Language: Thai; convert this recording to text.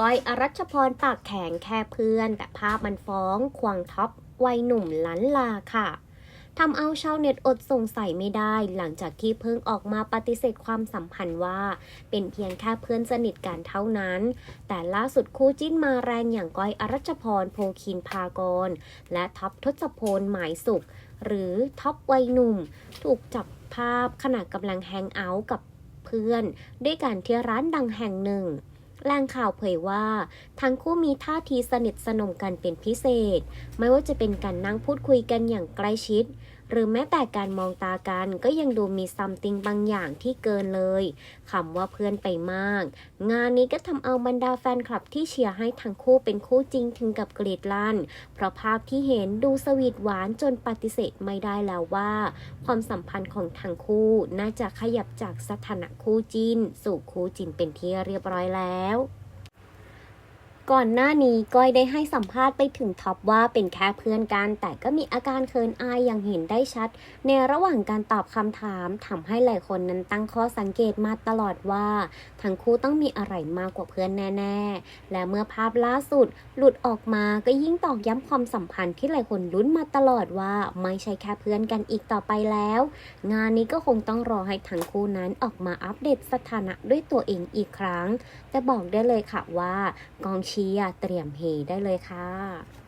ก้อยอรัชพรปากแข็งแค่เพื่อน แต่ภาพมันฟ้องควงท็อปวัยหนุ่มล้านลาค่ะทำเอาชาวเน็ตอดสงสัยไม่ได้ หลังจากที่เพิ่งออกมาปฏิเสธความสัมพันธ์ว่า เป็นเพียงแค่เพื่อนสนิทกันเท่านั้น แต่ล่าสุดคู่จิ้นมาแรงอย่างก้อยอรัชพรโพคินพากร และท็อปทศพลหมายสุข หรือท็อปวัยหนุ่ม ถูกจับภาพขณะกำลังแฮงเอาท์กับเพื่อน ด้วยกันที่ร้านดังแห่งหนึ่ง แหล่งข่าวเผยว่า ทั้งคู่มีท่าทีสนิทสนมกันเป็นพิเศษ ไม่ว่าจะเป็นการนั่งพูดคุยกันอย่างใกล้ชิด หรือแม้แต่การมองตากันก็ยังดูมีซัมติงบางอย่างที่เกินเลยคำว่าเพื่อนไปมาก งานนี้ก็ทำเอาบรรดาแฟนคลับที่เชียร์ให้ทั้งคู่เป็นคู่จริงถึงกับกรีดลั่น เพราะภาพที่เห็นดูสวีทหวานจนปฏิเสธไม่ได้แล้วว่า ความสัมพันธ์ของทั้งคู่น่าจะขยับจากสถานะคู่จิ้น สู่คู่จินเป็นที่เรียบร้อยแล้ว ก่อนหน้านี้ก้อยได้ให้สัมภาษณ์ไปถึงท็อปว่าเป็นแค่เพื่อนกัน แต่ก็มีอาการเคินอายอย่างเห็นได้ชัด ในระหว่างการตอบคำถามทำให้หลายคนนั้นตั้งข้อสังเกตมาตลอดว่า ทั้งคู่ต้องมีอะไรมากกว่าเพื่อนแน่ๆ และเมื่อภาพล่าสุด หลุดออกมาก็ยิ่งตอกย้ำความสัมพันธ์ที่หลายคนลุ้นมาตลอดว่าไม่ใช่แค่เพื่อนกันอีกต่อไปแล้ว งานนี้ก็คงต้องรอให้ทั้งคู่นั้นออกมาอัปเดตสถานะด้วยตัวเองอีกครั้ง แต่บอกได้เลยค่ะว่ากองเชีเชียร์เตรียมเฮได้เลยค่ะ